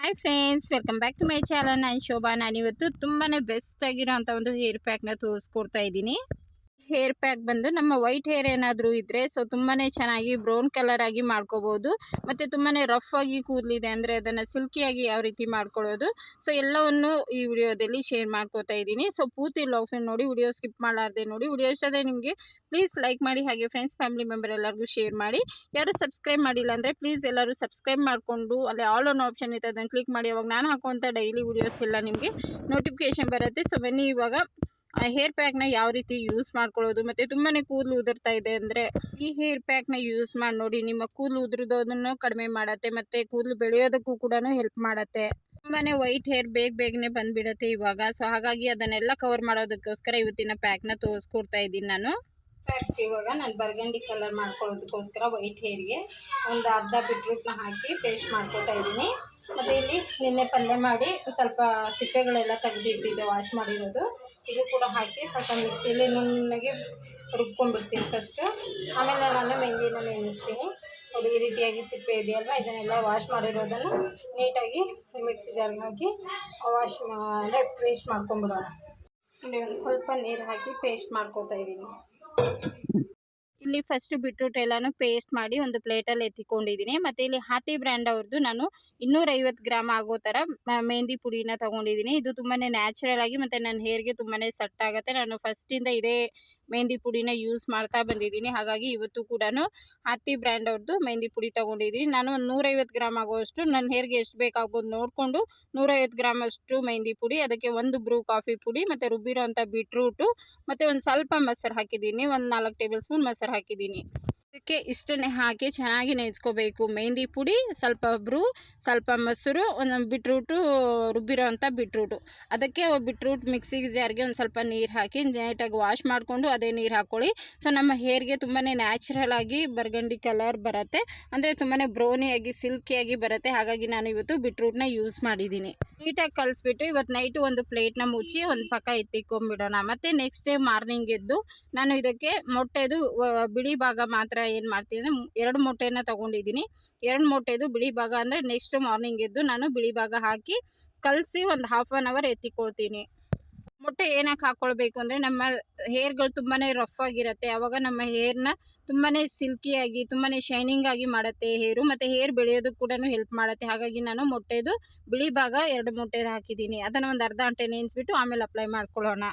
Hi friends welcome back to my channel ನಾನು ಶೋಭಾ ನಾನಿವತ್ತು ತುಂಬಾ ಬೆಸ್ಟ್ ಆಗಿರೋಂಥ ಒಂದು ಹೇರ್ ಪ್ಯಾಕ್ನ ತೋರಿಸ್ಕೊಡ್ತಾ ಇದ್ದೀನಿ. ಹೇರ್ ಪ್ಯಾಕ್ ಬಂದು ನಮ್ಮ ವೈಟ್ ಹೇರ್ ಏನಾದರೂ ಇದ್ದರೆ ಸೊ ತುಂಬಾ ಚೆನ್ನಾಗಿ ಬ್ರೌನ್ ಕಲರ್ ಆಗಿ ಮಾಡ್ಕೋಬೋದು. ಮತ್ತು ತುಂಬಾ ರಫ್ ಆಗಿ ಕೂದಲಿದೆ ಅಂದರೆ ಅದನ್ನು ಸಿಲ್ಕಿಯಾಗಿ ಯಾವ ರೀತಿ ಮಾಡ್ಕೊಳ್ಳೋದು ಸೊ ಎಲ್ಲವನ್ನು ಈ ವಿಡಿಯೋದಲ್ಲಿ ಶೇರ್ ಮಾಡ್ಕೋತಾ ಇದ್ದೀನಿ. ಸೊ ಪೂರ್ತಿ ಲಾಗ್ಸ್ ನೋಡಿ ವಿಡಿಯೋ ಸ್ಕಿಪ್ ಮಾಡಲಾರ್ದೆ ನೋಡಿ ವಿಡಿಯೋ ಇಷ್ಟ ನಿಮಗೆ ಪ್ಲೀಸ್ ಲೈಕ್ ಮಾಡಿ, ಹಾಗೆ ಫ್ರೆಂಡ್ಸ್ ಫ್ಯಾಮಿಲಿ ಮೆಂಬರ್ ಎಲ್ಲರಿಗೂ ಶೇರ್ ಮಾಡಿ. ಯಾರು ಸಬ್ಸ್ಕ್ರೈಬ್ ಮಾಡಿಲ್ಲ ಅಂದರೆ ಪ್ಲೀಸ್ ಎಲ್ಲರೂ ಸಬ್ಸ್ಕ್ರೈಬ್ ಮಾಡಿಕೊಂಡು, ಅಲ್ಲಿ ಆಲ್ ಆನ್ ಆಪ್ಷನ್ ಇತ್ತು ಅದನ್ನು ಕ್ಲಿಕ್ ಮಾಡಿ. ಅವಾಗ ನಾನು ಹಾಕುವಂಥ ಡೈಲಿ ವಿಡಿಯೋಸ್ ಎಲ್ಲ ನಿಮಗೆ ನೋಟಿಫಿಕೇಶನ್ ಬರುತ್ತೆ. ಸೊ ಬನ್ನಿ ಇವಾಗ. ಹೇರ್ ಪ್ಯಾಕ್ನ ಯಾವ ರೀತಿ ಯೂಸ್ ಮಾಡ್ಕೊಳ್ಳೋದು, ಮತ್ತು ತುಂಬಾ ಕೂದಲು ಉದುರ್ತಾ ಇದೆ ಅಂದರೆ ಈ ಹೇರ್ ಪ್ಯಾಕ್ನ ಯೂಸ್ ಮಾಡಿ ನೋಡಿ, ನಿಮ್ಮ ಕೂದಲು ಉದುರೋದನ್ನು ಕಡಿಮೆ ಮಾಡುತ್ತೆ, ಮತ್ತು ಕೂದಲು ಬೆಳೆಯೋದಕ್ಕೂ ಕೂಡ ಹೆಲ್ಪ್ ಮಾಡುತ್ತೆ. ತುಂಬಾ ವೈಟ್ ಹೇರ್ ಬೇಗ ಬೇಗನೆ ಬಂದ್ಬಿಡುತ್ತೆ ಇವಾಗ ಸೊ ಹಾಗಾಗಿ ಅದನ್ನೆಲ್ಲ ಕವರ್ ಮಾಡೋದಕ್ಕೋಸ್ಕರ ಇವತ್ತಿನ ಪ್ಯಾಕ್ನ ತೋರಿಸ್ಕೊಡ್ತಾ ಇದ್ದೀನಿ ನಾನು. ಇವಾಗ ನಾನು ಬರ್ಗಂಡಿ ಕಲರ್ ಮಾಡ್ಕೊಳ್ಳೋದಕ್ಕೋಸ್ಕರ ವೈಟ್ ಹೇರ್ಗೆ ಒಂದು ಅರ್ಧ ಬಿಟ್ರೂಟ್ನ ಹಾಕಿ ಪೇಸ್ಟ್ ಮಾಡ್ಕೊತಾ ಇದ್ದೀನಿ. ಮತ್ತು ಇಲ್ಲಿ ನಿನ್ನೆ ಪಲ್ಯ ಮಾಡಿ ಸ್ವಲ್ಪ ಸಿಪ್ಪೆಗಳೆಲ್ಲ ತೆಗೆದಿಟ್ಟಿದ್ದೆ ವಾಶ್ ಮಾಡಿರೋದು. ಇದು ಕೂಡ ಹಾಕಿ ಸ್ವಲ್ಪ ಮಿಕ್ಸಿಲಿ ನುಣ್ಣಗೆ ರುಬ್ಕೊಂಡ್ಬಿಡ್ತೀನಿ ಫಸ್ಟು ಆಮೇಲೆ ನಾನು ಮೆಹಂದಿನ ನೆನೆಸ್ತೀನಿ. ನೋಡಿ, ಈ ರೀತಿಯಾಗಿ ಸಿಪ್ಪೆ ಇದೆಯಲ್ವ? ಇದನ್ನೆಲ್ಲ ವಾಶ್ ಮಾಡಿರೋದನ್ನು ನೀಟಾಗಿ ಮಿಕ್ಸಿ ಜಾರ್ಗೆ ಹಾಕಿ ವಾಶ್ ಅಂದರೆ ಪೇಸ್ಟ್ ಮಾಡ್ಕೊಂಬಿಡೋಣ ಒಂದು ಸ್ವಲ್ಪ ನೀರು ಹಾಕಿ ಪೇಸ್ಟ್ ಮಾಡ್ಕೊತಾ ಇದ್ದೀನಿ. ಇಲ್ಲಿ ಫಸ್ಟ್ ಬಿಟ್ರೂಟ್ ಎಲ್ಲಾನು ಪೇಸ್ಟ್ ಮಾಡಿ ಒಂದು ಪ್ಲೇಟ್ ಅಲ್ಲಿ ಎತ್ತಿಕೊಂಡಿದ್ದೀನಿ ಮತ್ತೆ ಇಲ್ಲಿ ಹಾತಿ ಬ್ರ್ಯಾಂಡ್ ಅವ್ರದ್ದು ನಾನು ಇನ್ನೂರೈವತ್ತು ಗ್ರಾಮ್ ಆಗೋ ತರ ಮೆಹಂದಿ ಪುಡಿನ ತಗೊಂಡಿದ್ದೀನಿ ಇದು ತುಂಬಾನೇ ನ್ಯಾಚುರಲ್ ಆಗಿ ಮತ್ತೆ ನನ್ನ ಹೇರ್ಗೆ ತುಂಬಾನೇ ಸೆಟ್ ಆಗುತ್ತೆ. ನಾನು ಫಸ್ಟ್ ಇಂದ ಇದೇ ಮೆಹಂದಿ ಪುಡಿನ ಯೂಸ್ ಮಾಡ್ತಾ ಬಂದಿದ್ದೀನಿ. ಹಾಗಾಗಿ ಇವತ್ತು ಕೂಡ ಹತ್ತಿ ಬ್ರ್ಯಾಂಡ್ ಅವ್ರದ್ದು ಮೆಹಂದಿ ಪುಡಿ ತೊಗೊಂಡಿದ್ದೀನಿ. ನಾನು ಒಂದು ನೂರೈವತ್ತು ಗ್ರಾಮ್ ಆಗುವಷ್ಟು ನನ್ನ ಹೇರ್ಗೆ ಎಷ್ಟು ಬೇಕಾಗ್ಬೋದು ನೋಡಿಕೊಂಡು ನೂರೈವತ್ತು ಗ್ರಾಮ್ ಅಷ್ಟು ಮೆಹಂದಿ ಪುಡಿ, ಅದಕ್ಕೆ ಒಂದು ಬ್ರೂ ಕಾಫಿ ಪುಡಿ, ಮತ್ತು ರುಬ್ಬಿರೋ ಅಂಥ ಬೀಟ್ರೂಟು ಮತ್ತು ಒಂದು ಸ್ವಲ್ಪ ಮೊಸರು ಹಾಕಿದ್ದೀನಿ. ಒಂದು ನಾಲ್ಕು ಟೇಬಲ್ ಸ್ಪೂನ್ ಮೊಸರು ಹಾಕಿದ್ದೀನಿ. ಅದಕ್ಕೆ ಇಷ್ಟನ್ನೇ ಹಾಕಿ ಚೆನ್ನಾಗಿ ನೆನೆಸ್ಕೋಬೇಕು ಮೆಹಂದಿ ಪುಡಿ, ಸ್ವಲ್ಪ ಬ್ರೂ, ಸ್ವಲ್ಪ ಮೊಸರು, ಒಂದು ಬಿಟ್ರೂಟು ರುಬ್ಬಿರೋ ಅಂಥ ಬಿಟ್ರೂಟು ಅದಕ್ಕೆ ಬಿಟ್ರೂಟ್ ಮಿಕ್ಸಿಗೆ ಜಾರ್ಗೆ ಒಂದು ಸ್ವಲ್ಪ ನೀರು ಹಾಕಿ ನೈಟಾಗಿ ವಾಶ್ ಮಾಡಿಕೊಂಡು ಅದೇ ನೀರು ಹಾಕ್ಕೊಳ್ಳಿ ಸೊ ನಮ್ಮ ಹೇರ್ಗೆ ತುಂಬಾ ನ್ಯಾಚುರಲ್ ಆಗಿ ಬರ್ಗಂಡಿ ಕಲರ್ ಬರುತ್ತೆ. ಅಂದರೆ ತುಂಬಾ ಬ್ರೌನಿಯಾಗಿ ಸಿಲ್ಕಿಯಾಗಿ ಬರುತ್ತೆ. ಹಾಗಾಗಿ ನಾನು ಇವತ್ತು ಬಿಟ್ರೂಟ್ನ ಯೂಸ್ ಮಾಡಿದ್ದೀನಿ. ನೀಟಾಗಿ ಕಲಿಸ್ಬಿಟ್ಟು ಇವತ್ತು ನೈಟು ಒಂದು ಪ್ಲೇಟ್ನ ಮುಚ್ಚಿ ಒಂದು ಪಕ್ಕ ಎತ್ತಿಕೊಂಡ್ಬಿಡೋಣ. ಮತ್ತು ನೆಕ್ಸ್ಟ್ ಡೇ ಮಾರ್ನಿಂಗ್ ಎದ್ದು ನಾನು ಇದಕ್ಕೆ ಮೊಟ್ಟೆದು ಬಿಳಿ ಭಾಗ ಮಾತ್ರ ಏನು ಮಾಡ್ತೀನಿ ಅಂದ್ರೆ, ಎರಡು ಮೊಟ್ಟೆನ ತೊಗೊಂಡಿದ್ದೀನಿ. ಎರಡು ಮೊಟ್ಟೆದು ಬಿಳಿ ಭಾಗ ಅಂದ್ರೆ ನೆಕ್ಸ್ಟ್ ಮಾರ್ನಿಂಗ್ ಎದ್ದು ನಾನು ಬಿಳಿ ಭಾಗ ಹಾಕಿ ಕಲಸಿ ಒಂದು ಹಾಫ್ ಆನ್ ಅವರ್ ಎತ್ತಿಕೊಳ್ತೀನಿ. ಮೊಟ್ಟೆ ಏನಕ್ಕೆ ಹಾಕೊಳ್ಬೇಕು ಅಂದ್ರೆ, ನಮ್ಮ ಹೇರ್ಗಳು ತುಂಬಾನೇ ರಫ್ ಆಗಿರುತ್ತೆ. ಅವಾಗ ನಮ್ಮ ಹೇರ್ನ ಸಿಲ್ಕಿ ಆಗಿ, ತುಂಬಾನೇ ಶೈನಿಂಗ್ ಆಗಿ ಮಾಡುತ್ತೆ ಹೇರು ಮತ್ತೆ ಹೇರ್ ಬೆಳೆಯೋದು ಕೂಡ ಹೆಲ್ಪ್ ಮಾಡುತ್ತೆ. ಹಾಗಾಗಿ ನಾನು ಮೊಟ್ಟೆದು ಬಿಳಿ ಭಾಗ ಎರಡು ಮೊಟ್ಟೆ ಹಾಕಿದ್ದೀನಿ. ಅದನ್ನ ಒಂದು ಅರ್ಧ ಗಂಟೆ ನೆನೆಸ್ಬಿಟ್ಟು ಆಮೇಲೆ ಅಪ್ಲೈ ಮಾಡ್ಕೊಳ್ಳೋಣ.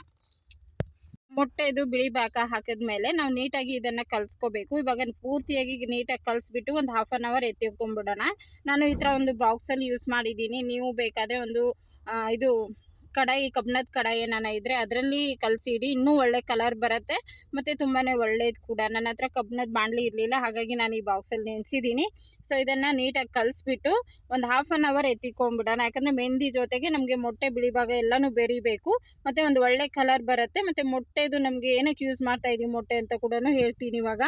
ಮೊಟ್ಟೆದು ಬಿಳಿ ಬಾಕ ಹಾಕಿದ್ಮೇಲೆ ನಾವು ನೀಟಾಗಿ ಇದನ್ನು ಕಲಿಸ್ಕೋಬೇಕು. ಇವಾಗ ಪೂರ್ತಿಯಾಗಿ ನೀಟಾಗಿ ಕಲಿಸ್ಬಿಟ್ಟು ಒಂದು ಹಾಫ್ ಆನ್ ಅವರ್ ಎತ್ತಿಕೊಂಡ್ಬಿಡೋಣ ನಾನು ಈ ಥರ ಒಂದು ಬಾಕ್ಸಲ್ಲಿ ಯೂಸ್ ಮಾಡಿದ್ದೀನಿ. ನೀವು ಬೇಕಾದರೆ ಒಂದು ಇದು ಕಡಾಯಿ, ಕಬ್ಬಿಣದ ಕಡಾಯಿ ಏನಾನ ಇದ್ದರೆ ಅದರಲ್ಲಿ ಕಲಸಿಡಿ. ಇನ್ನೂ ಒಳ್ಳೆ ಕಲರ್ ಬರುತ್ತೆ. ಮತ್ತು ತುಂಬಾ ಒಳ್ಳೇದು ಕೂಡ. ನನ್ನ ಹತ್ರ ಕಬ್ಬಿಣದ ಬಾಣಲಿ ಇರಲಿಲ್ಲ. ಹಾಗಾಗಿ ನಾನು ಈ ಬಾಕ್ಸಲ್ಲಿ ನೆನೆಸಿದ್ದೀನಿ ಸೊ ಇದನ್ನು ನೀಟಾಗಿ ಕಲಸಿಬಿಟ್ಟು ಒಂದು ಹಾಫ್ ಆನ್ ಅವರ್ ಎತ್ತಿಕೊಂಡ್ಬಿಡೋಣ. ಯಾಕಂದರೆ ಮೆಹಂದಿ ಜೊತೆಗೆ ನಮಗೆ ಮೊಟ್ಟೆ ಬಿಳಿ ಭಾಗ ಎಲ್ಲನೂ ಬೆರಿಬೇಕು. ಮತ್ತು ಒಂದು ಒಳ್ಳೆ ಕಲರ್ ಬರುತ್ತೆ. ಮತ್ತು ಮೊಟ್ಟೆದು ನಮಗೆ ಏನಕ್ಕೆ ಯೂಸ್ ಮಾಡ್ತಾ ಇದೀವಿ ಮೊಟ್ಟೆ ಅಂತ ಕೂಡ ಹೇಳ್ತೀನಿ ಇವಾಗ.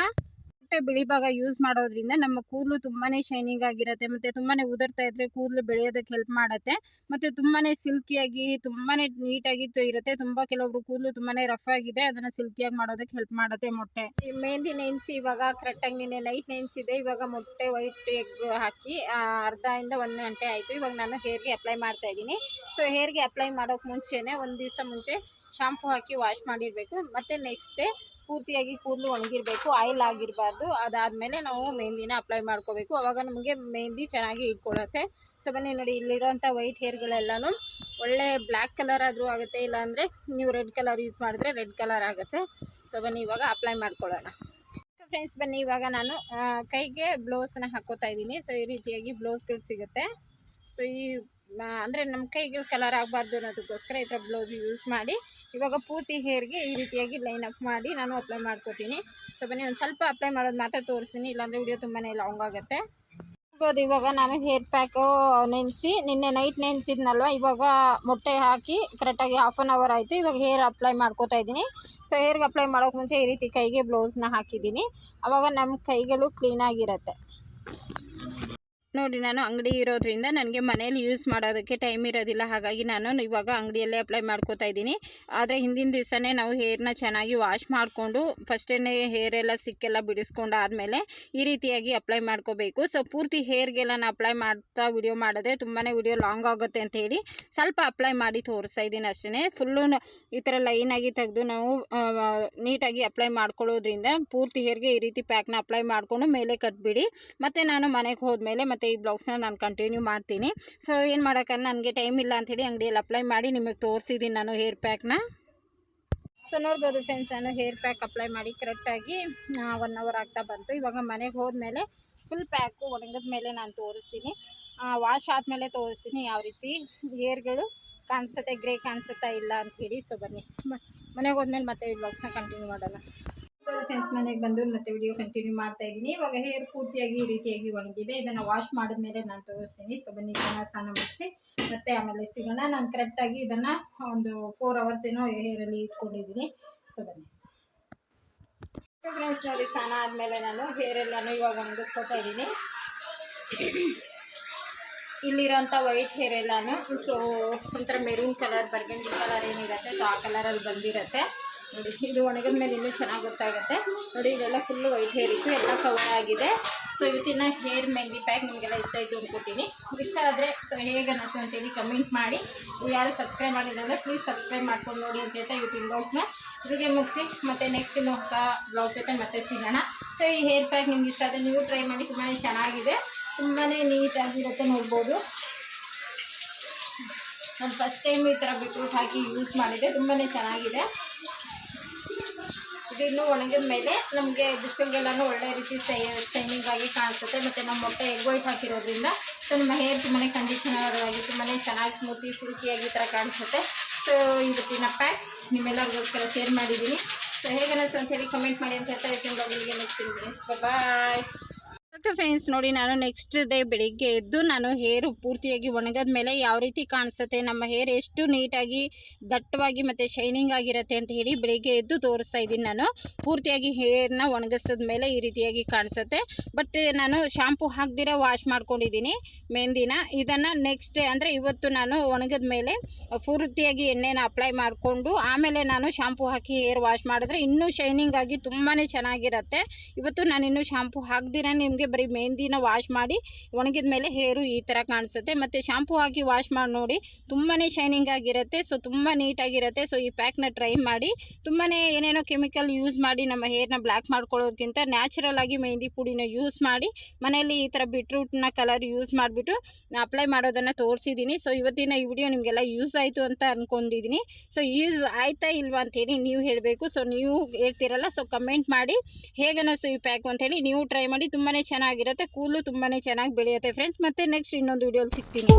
ಮೊಟ್ಟೆ ಬಿಳಿ ಭಾಗ ಯೂಸ್ ಮಾಡೋದ್ರಿಂದ ನಮ್ಮ ಕೂದಲು ತುಂಬಾನೇ ಶೈನಿಂಗ್ ಆಗಿರುತ್ತೆ, ಮತ್ತೆ ತುಂಬಾನೇ ಉದುರ್ತಾ ಇದ್ರೆ ಕೂದಲು ಬೆಳೆಯೋದಕ್ಕೆ ಹೆಲ್ಪ್ ಮಾಡುತ್ತೆ, ಮತ್ತೆ ತುಂಬಾನೇ ಸಿಲ್ಕಿಯಾಗಿ ತುಂಬಾ ನೀಟಾಗಿ ಇರುತ್ತೆ. ತುಂಬಾ ಕೆಲವೊಬ್ರು ಕೂದಲು ತುಂಬಾನೇ ರಫ್ ಆಗಿದೆ ಅದನ್ನ ಸಿಲ್ಕಿಯಾಗಿ ಮಾಡೋದಕ್ಕೆ ಹೆಲ್ಪ್ ಮಾಡುತ್ತೆ ಮೊಟ್ಟೆ. ಮೆಹಂದಿ ನೆನೆಸಿ ಇವಾಗ ಕರೆಕ್ಟಾಗಿ ನಿನ್ನೆ ನೈಟ್ ನೆನ್ಸಿದೆ. ಇವಾಗ ಮೊಟ್ಟೆ ವೈಟ್ ಎಗ್ ಹಾಕಿ ಅರ್ಧ ಇಂದ ಒಂದು ಗಂಟೆ ಆಯಿತು. ಇವಾಗ ನಾನು ಹೇರ್ಗೆ ಅಪ್ಲೈ ಮಾಡ್ತಾ ಇದ್ದೀನಿ. ಸೊ ಹೇರ್ಗೆ ಅಪ್ಲೈ ಮಾಡೋಕೆ ಮುಂಚೆನೆ ಒಂದು ದಿವಸ ಮುಂಚೆ ಶಾಂಪು ಹಾಕಿ ವಾಶ್ ಮಾಡಿರಬೇಕು. ಮತ್ತು ನೆಕ್ಸ್ಟ್ ಡೇ ಪೂರ್ತಿಯಾಗಿ ಕೂದಲು ಒಣಗಿರಬೇಕು ಆಯಿಲ್ ಆಗಿರಬಾರ್ದು. ಅದಾದಮೇಲೆ ನಾವು ಮೆಹಂದಿನ ಅಪ್ಲೈ ಮಾಡ್ಕೋಬೇಕು. ಅವಾಗ ನಮಗೆ ಮೆಹಂದಿ ಚೆನ್ನಾಗಿ ಇಟ್ಕೊಳ್ಳುತ್ತೆ ಸೊ ಬನ್ನಿ ನೋಡಿ ಇಲ್ಲಿರೋಂಥ ವೈಟ್ ಹೇರ್ಗಳೆಲ್ಲನೂ ಒಳ್ಳೆ ಬ್ಲ್ಯಾಕ್ ಕಲರ್ ಆದರೂ ಆಗುತ್ತೆ, ಇಲ್ಲಾಂದರೆ ನೀವು ರೆಡ್ ಕಲರ್ ಯೂಸ್ ಮಾಡಿದ್ರೆ ರೆಡ್ ಕಲರ್ ಆಗುತ್ತೆ. ಸೊ ಬನ್ನಿ, ಇವಾಗ ಅಪ್ಲೈ ಮಾಡ್ಕೊಳ್ಳೋಣ. ಫ್ರೆಂಡ್ಸ್ ಬನ್ನಿ, ಇವಾಗ ನಾನು ಕೈಗೆ ಬ್ಲೌಸನ್ನ ಹಾಕೋತಾ ಇದ್ದೀನಿ. ಸೊ ಈ ರೀತಿಯಾಗಿ ಬ್ಲೌಸ್ಗಳು ಸಿಗುತ್ತೆ. ಸೊ ಈ ಅಂದರೆ ನಮ್ಮ ಕೈಗೆ ಕಲರ್ ಆಗಬಾರ್ದು ಅನ್ನೋದಕ್ಕೋಸ್ಕರ ಈ ಥರ ಬ್ಲೌಸ್ ಯೂಸ್ ಮಾಡಿ, ಇವಾಗ ಪೂರ್ತಿ ಹೇರ್ಗೆ ಈ ರೀತಿಯಾಗಿ ಲೈನ್ ಅಪ್ ಮಾಡಿ ನಾನು ಅಪ್ಲೈ ಮಾಡ್ಕೋತೀನಿ. ಸೊ ಬನ್ನಿ, ಒಂದು ಸ್ವಲ್ಪ ಅಪ್ಲೈ ಮಾಡೋದು ಮಾತ್ರ ತೋರಿಸ್ತೀನಿ, ಇಲ್ಲಾಂದರೆ ವಿಡಿಯೋ ತುಂಬಾ ಲಾಂಗ್ ಆಗುತ್ತೆ. ನೋಡ್ಬೋದು, ಇವಾಗ ನಾನು ಹೇರ್ ಪ್ಯಾಕು ನೆನೆಸಿ, ನಿನ್ನೆ ನೈಟ್ ನೆನೆಸಿದ್ನಲ್ವ, ಇವಾಗ ಮೊಟ್ಟೆ ಹಾಕಿ ಕರೆಕ್ಟಾಗಿ ಹಾಫ್ ಆನ್ ಅವರ್ ಆಯಿತು, ಇವಾಗ ಹೇರ್ ಅಪ್ಲೈ ಮಾಡ್ಕೋತಾ ಇದ್ದೀನಿ. ಸೊ ಹೇರ್ಗೆ ಅಪ್ಲೈ ಮಾಡೋಕೆ ಮುಂಚೆ ಈ ರೀತಿ ಕೈಗೆ ಬ್ಲೌಸ್ನ ಹಾಕಿದ್ದೀನಿ. ಅವಾಗ ನಮ್ಮ ಕೈಗಳು ಕ್ಲೀನಾಗಿರುತ್ತೆ ನೋಡಿ, ನಾನು ಅಂಗಡಿ ಇರೋದ್ರಿಂದ ನನಗೆ ಮನೇಲಿ ಯೂಸ್ ಮಾಡೋದಕ್ಕೆ ಟೈಮ್ ಇರೋದಿಲ್ಲ. ಹಾಗಾಗಿ ನಾನು ಇವಾಗ ಅಂಗಡಿಯಲ್ಲೇ ಅಪ್ಲೈ ಮಾಡ್ಕೋತಾ ಇದ್ದೀನಿ. ಆದರೆ ಹಿಂದಿನ ದಿವಸನೇ ನಾವು ಹೇರ್ನ ಚೆನ್ನಾಗಿ ವಾಶ್ ಮಾಡಿಕೊಂಡು ಫಸ್ಟೇ ಹೇರ್ ಎಲ್ಲ ಸಿಕ್ಕೆಲ್ಲ ಬಿಡಿಸ್ಕೊಂಡು ಆದಮೇಲೆ ಈ ರೀತಿಯಾಗಿ ಅಪ್ಲೈ ಮಾಡ್ಕೋಬೇಕು. ಸೊ ಪೂರ್ತಿ ಹೇರ್ಗೆಲ್ಲ ನಾನು ಅಪ್ಲೈ ಮಾಡ್ತಾ ವಿಡಿಯೋ ಮಾಡಿದ್ರೆ ತುಂಬಾ ವಿಡಿಯೋ ಲಾಂಗ್ ಆಗುತ್ತೆ ಅಂತ ಹೇಳಿ ಸ್ವಲ್ಪ ಅಪ್ಲೈ ಮಾಡಿ ತೋರಿಸ್ತಾ ಇದ್ದೀನಿ ಅಷ್ಟೇ ಫುಲ್ಲು ಈ ಥರ ಲೈನಾಗಿ ತೆಗೆದು ನಾವು ನೀಟಾಗಿ ಅಪ್ಲೈ ಮಾಡ್ಕೊಳ್ಳೋದ್ರಿಂದ ಪೂರ್ತಿ ಹೇರ್ಗೆ ಈ ರೀತಿ ಪ್ಯಾಕ್ನ ಅಪ್ಲೈ ಮಾಡಿಕೊಂಡು ಮೇಲೆ ಕಟ್ಬಿಡಿ. ಮತ್ತು ನಾನು ಮನೆಗೆ ಹೋದ್ಮೇಲೆ ಮತ್ತು ಈ ಬ್ಲೌಸ್ನ ನಾನು ಕಂಟಿನ್ಯೂ ಮಾಡ್ತೀನಿ. ಸೊ ಏನು ಮಾಡೋಕ್ಕಲ್ಲ ನನಗೆ ಟೈಮ್ ಇಲ್ಲ ಅಂಥೇಳಿ ಅಂಗಡಿಯಲ್ಲಿ ಅಪ್ಲೈ ಮಾಡಿ ನಿಮಗೆ ತೋರಿಸಿದ್ದೀನಿ ನಾನು ಹೇರ್ ಪ್ಯಾಕ್ನ ಸೊ ನೋಡ್ಬೋದು ಫ್ರೆಂಡ್ಸ್ ನಾನು ಹೇರ್ ಪ್ಯಾಕ್ ಅಪ್ಲೈ ಮಾಡಿ ಕರೆಕ್ಟಾಗಿ ಒನ್ ಅವರ್ ಆಗ್ತಾ ಬಂತು. ಇವಾಗ ಮನೆಗೆ ಹೋದ್ಮೇಲೆ ಫುಲ್ ಪ್ಯಾಕು ಒಣಗಿದ ಮೇಲೆ ನಾನು ತೋರಿಸ್ತೀನಿ. ವಾಶ್ ಆದಮೇಲೆ ತೋರಿಸ್ತೀನಿ ಯಾವ ರೀತಿ. ಹೇರ್ಗಳು ಕಾಣಿಸುತ್ತೆ ಗ್ರೇ ಕಾಣಿಸುತ್ತಾ ಇಲ್ಲ ಅಂತ ಹೇಳಿ ಸೊ ಬನ್ನಿ ಮನೆಗೆ ಹೋದ್ಮೇಲೆ ಮತ್ತೆ ಈ ಬ್ಲಾಗ್ಸ್ನ ಕಂಟಿನ್ಯೂ ಮಾಡೋಣ. ಫ್ರೆಂಡ್ಸ್ ಮನೆಗೆ ಬಂದು ಮತ್ತೆ ವಿಡಿಯೋ ಕಂಟಿನ್ಯೂ ಮಾಡ್ತಾ ಇದ್ದೀನಿ. ಇವಾಗ ಹೇರ್ ಪೂರ್ತಿಯಾಗಿ ಈ ರೀತಿಯಾಗಿ ಒಣಗಿದೆ. ಇದನ್ನು ವಾಶ್ ಮಾಡಿದ್ಮೇಲೆ ನಾನು ತೋರಿಸ್ತೀನಿ. ಸೊ ಬನ್ನಿ ಚೆನ್ನಾಗಿ ಸ್ನಾನ ಮಾಡಿಸಿ, ಮತ್ತೆ ಆಮೇಲೆ ಸಿಗೋಣ. ನಾನು ಕರೆಕ್ಟಾಗಿ ಇದನ್ನು ಒಂದು ಫೋರ್ ಅವರ್ಸ್ ಏನೋ ಹೇರಲ್ಲಿ ಇಟ್ಕೊಂಡಿದ್ದೀನಿ. ಸೊ ಬನ್ನಿ. ಫ್ರೆಂಡ್ಸ್ ನೋಡಿ, ಸ್ನಾನ ಆದಮೇಲೆ ನಾನು ಹೇರೆಲ್ಲಾನು ಇವಾಗ ಒಣಗಿಸ್ಕೊತಾ ಇದ್ದೀನಿ. ಇಲ್ಲಿರೋಂಥ ವೈಟ್ ಹೇರ್ ಎಲ್ಲಾನು. ಸೊ ಒಂಥರ ಮೆರೂನ್ ಕಲರ್ ಬರ್ಗಂಡಿ ಕಲರ್ ಏನಿರುತ್ತೆ? ಸೊ ಆ ಕಲರಲ್ಲಿ ಬಂದಿರುತ್ತೆ. ನೋಡಿ, ಇದು ಒಣಗಿದ ಮೇಲೆ ಇನ್ನೂ ಚೆನ್ನಾಗಿ ಗೊತ್ತಾಗುತ್ತೆ. ನೋಡಿ, ಇದೆಲ್ಲ ಫುಲ್ಲು ವೈಟ್ ಹೇರ್ ಇತ್ತು, ಎಲ್ಲ ಕವರ್ ಆಗಿದೆ. ಸೊ ಇವತ್ತಿನ ಹೇರ್ ಮೆಹಂದಿ ಪ್ಯಾಕ್ ನಿಮಗೆಲ್ಲ ಇಷ್ಟ ಆಯಿತು ಅಂದ್ಕೋತೀನಿ ಇಷ್ಟ ಆದರೆ ಸೊ ಹೇಗೆ ಅನ್ನಿಸ್ತು ಅಂತೇಳಿ ಕಮೆಂಟ್ ಮಾಡಿ. ಯಾರು ಸಬ್ಸ್ಕ್ರೈಬ್ ಮಾಡಿಲ್ಲ ಅಂದರೆ ಪ್ಲೀಸ್ ಸಬ್ಸ್ಕ್ರೈಬ್ ಮಾಡ್ಕೊಂಡು ನೋಡಿ ಅಂತ ಹೇಳ್ತಾ ಇವತ್ತಿನ ಇನ್ಬಾಕ್ಸ್ನ ಇದಕ್ಕೆ ಮುಗಿಸಿ, ಮತ್ತು ನೆಕ್ಸ್ಟ್ ಇನ್ನು ಹೊಸ ಬ್ಲೌಸ್ ಜೊತೆ ಮತ್ತೆ ಸಿಗೋಣ. ಸೊ ಈ ಹೇರ್ ಪ್ಯಾಕ್ ನಿಮ್ಗೆ ಇಷ್ಟ ಆದರೆ ನೀವು ಟ್ರೈ ಮಾಡಿ ತುಂಬಾ ಚೆನ್ನಾಗಿದೆ. ತುಂಬಾ ನೀಟಾಗಿರುತ್ತೆ ನೋಡ್ಬೋದು. ನಾನು ಫಸ್ಟ್ ಟೈಮ್ ಈ ಥರ ಬಿಟ್ರೂಟ್ ಹಾಕಿ ಯೂಸ್ ಮಾಡಿದೆ ತುಂಬಾ ಚೆನ್ನಾಗಿದೆ. ಇದು ಒಣಗಿದ ಮೇಲೆ ನಮಗೆ ಬಿಸಿಲಿಗೆಲ್ಲನೂ ಒಳ್ಳೆ ರೀತಿ ಶೈನಿಂಗ್ ಆಗಿ ಕಾಣಿಸುತ್ತೆ. ಮತ್ತು ನಮ್ಮ ಮೊಟ್ಟೆ ಎಗ್ ವೈಟ್ ಹಾಕಿರೋದ್ರಿಂದ ಸೊ ನಮ್ಮ ಹೇರ್ ತುಂಬಾ ಕಂಡೀಷನರ್ ಆಗಿ ತುಂಬಾ ಚೆನ್ನಾಗಿ ಸ್ಮೂತಿ ಸಿಲ್ಕಿಯಾಗಿ ಥರ ಕಾಣಿಸುತ್ತೆ ಸೊ ಇವತ್ತಿನ ಪ್ಯಾಕ್ ನಿಮ್ಮೆಲ್ಲರಿಗೋಸ್ಕರ ಶೇರ್ ಮಾಡಿದ್ದೀನಿ. ಸೊ ಹೇಗೆ ಅನ್ನಿಸ್ತು ಅಂತ ಹೇಳಿ ಕಮೆಂಟ್ ಮಾಡಿ ಅಂತ ಹೇಳ್ತಾ ಇರ್ತೀನಿ. ಬಾಯ್ ಓಕೆ ಫ್ರೆಂಡ್ಸ್ ನೋಡಿ ನಾನು ನೆಕ್ಸ್ಟ್ ಡೇ ಬೆಳಿಗ್ಗೆ ಎದ್ದು ನಾನು ಹೇರು ಪೂರ್ತಿಯಾಗಿ ಒಣಗದ ಮೇಲೆ ಯಾವ ರೀತಿ ಕಾಣಿಸುತ್ತೆ, ನಮ್ಮ ಹೇರ್ ಎಷ್ಟು ನೀಟಾಗಿ, ದಟ್ಟವಾಗಿ ಮತ್ತು ಶೈನಿಂಗ್ ಆಗಿರುತ್ತೆ ಅಂತ ಹೇಳಿ ಬೆಳಿಗ್ಗೆ ಎದ್ದು ತೋರಿಸ್ತಾ ಇದ್ದೀನಿ ನಾನು. ಪೂರ್ತಿಯಾಗಿ ಹೇರ್ನ ಒಣಗಿಸಿದ ಮೇಲೆ ಈ ರೀತಿಯಾಗಿ ಕಾಣಿಸುತ್ತೆ. ಬಟ್ ನಾನು ಶಾಂಪು ಹಾಕ್ದಿರ ವಾಶ್ ಮಾಡ್ಕೊಂಡಿದ್ದೀನಿ ಮೆಹಂದಿನ ಇದನ್ನು ನೆಕ್ಸ್ಟ್ ಡೇ ಅಂದರೆ ಇವತ್ತು ನಾನು ಒಣಗಿದ ಮೇಲೆ ಪೂರ್ತಿಯಾಗಿ ಎಣ್ಣೆನ ಅಪ್ಲೈ ಮಾಡಿಕೊಂಡು ಆಮೇಲೆ ನಾನು ಶಾಂಪು ಹಾಕಿ ಹೇರ್ ವಾಶ್ ಮಾಡಿದ್ರೆ ಇನ್ನೂ ಶೈನಿಂಗ್ ಆಗಿ ತುಂಬಾ ಚೆನ್ನಾಗಿರುತ್ತೆ. ಇವತ್ತು ನಾನು ಇನ್ನೂ ಶಾಂಪು ಹಾಕ್ದಿರ ನಿಮಗೆ ಬರೀ ಮೆಹಂದಿನ ವಾಶ್ ಮಾಡಿ ಒಣಗಿದ ಮೇಲೆ ಹೇರು ಈ ಥರ ಕಾಣಿಸುತ್ತೆ. ಮತ್ತು ಶಾಂಪು ಹಾಕಿ ವಾಶ್ ಮಾಡಿ ನೋಡಿ ತುಂಬಾ ಶೈನಿಂಗ್ ಆಗಿರುತ್ತೆ. ಸೊ ತುಂಬ ನೀಟಾಗಿರುತ್ತೆ ಸೊ ಈ ಪ್ಯಾಕ್ನ ಟ್ರೈ ಮಾಡಿ ತುಂಬಾ ಏನೇನೋ ಕೆಮಿಕಲ್ ಯೂಸ್ ಮಾಡಿ ನಮ್ಮ ಹೇರ್ನ ಬ್ಲ್ಯಾಕ್ ಮಾಡ್ಕೊಳ್ಳೋದಕ್ಕಿಂತ ನ್ಯಾಚುರಲ್ ಆಗಿ ಮೆಹಂದಿ ಪುಡಿನ ಯೂಸ್ ಮಾಡಿ ಮನೆಯಲ್ಲಿ ಈ ಥರ ಬಿಟ್ರೂಟ್ನ ಕಲರ್ ಯೂಸ್ ಮಾಡಿಬಿಟ್ಟು ಅಪ್ಲೈ ಮಾಡೋದನ್ನು ತೋರಿಸಿದ್ದೀನಿ ಸೊ ಇವತ್ತಿನ ಈ ವಿಡಿಯೋ ನಿಮಗೆಲ್ಲ ಯೂಸ್ ಆಯಿತು ಅಂತ ಅಂದ್ಕೊಂಡಿದ್ದೀನಿ ಸೊ ಯೂಸ್ ಆಯ್ತಾ ಇಲ್ವಾ ಅಂತೇಳಿ ನೀವು ಹೇಳಬೇಕು. ಸೊ ನೀವು ಹೇಳ್ತೀರಲ್ಲ. ಸೊ ಕಮೆಂಟ್ ಮಾಡಿ ಹೇಗೆ ಅನ್ನಿಸ್ತು ಈ ಪ್ಯಾಕ್ ಅಂತೇಳಿ ನೀವು ಟ್ರೈ ಮಾಡಿ. ತುಂಬಾ ಚೆನ್ನಾಗಿರುತ್ತೆ ಕೂಲು ತುಂಬಾ ಚೆನ್ನಾಗಿ ಬೆಳೆಯುತ್ತೆ ಫ್ರೆಂಡ್ಸ್ ಮತ್ತೆ ನೆಕ್ಸ್ಟ್ ಇನ್ನೊಂದು ವಿಡಿಯೋಲಿ ಸಿಗ್ತೀನಿ.